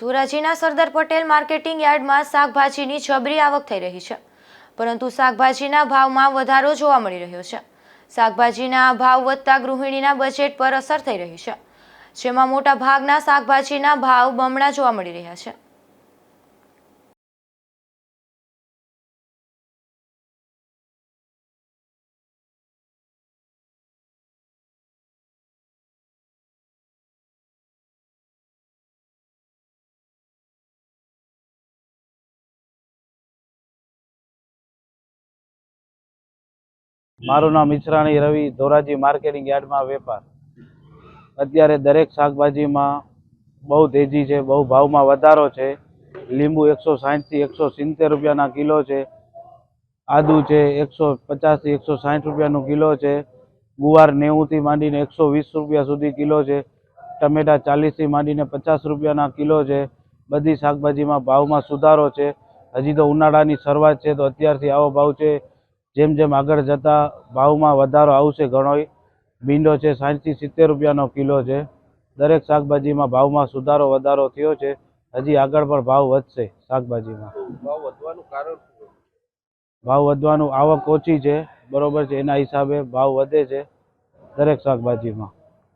ધોરાજીના Sardar Patel marketing યાર્ડમાં શાકભાજીની જબરી આવક થઈ રહી છે. પરંતુ શાકભાજીના ભાવમાં વધારો જોવા મળી રહ્યો છે. શાકભાજીના ભાવ વધતા ગૃહિણીના બજેટ પર અસર થઈ રહી છે. જેમાં મોટા ભાગના શાકભાજીના ભાવ બમણા જોવા મળી રહ્યા છે. મારું નામ ઈસરાણી રવિ, ધોરાજી માર્કેટિંગ યાર્ડમાં વેપાર. અત્યારે દરેક શાકભાજીમાં બહુ તેજી છે, બહુ ભાવમાં વધારો છે. લીંબુ એકસો સાહીઠથી એકસો સિત્તેર રૂપિયાના કિલો છે. આદુ છે એકસો પચાસથી એકસો સાહીઠ રૂપિયાનું કિલો છે. ગુવાર નેવુંથી માંડીને એકસો વીસ રૂપિયા સુધી કિલો છે. ટમેટા ચાલીસથી માંડીને પચાસ રૂપિયાના કિલો છે. બધી શાકભાજીમાં ભાવમાં સુધારો છે. હજી તો ઉનાળાની શરૂઆત છે, તો અત્યારથી આવો ભાવ છે. જેમ જેમ આગળ જતા ભાવમાં વધારો આવશે ઘણોય ભીંડો છે સાઠથી સિત્તેર રૂપિયાનો કિલો છે. દરેક શાકભાજીમાં ભાવમાં સુધારો વધારો થયો છે. હજી આગળ પણ ભાવ વધશે શાકભાજીમાં. ભાવ વધવાનું કારણ ભાવ વધવાનું આવક ઓછી છે. બરોબર છે. એના હિસાબે ભાવ વધે છે દરેક શાકભાજીમાં.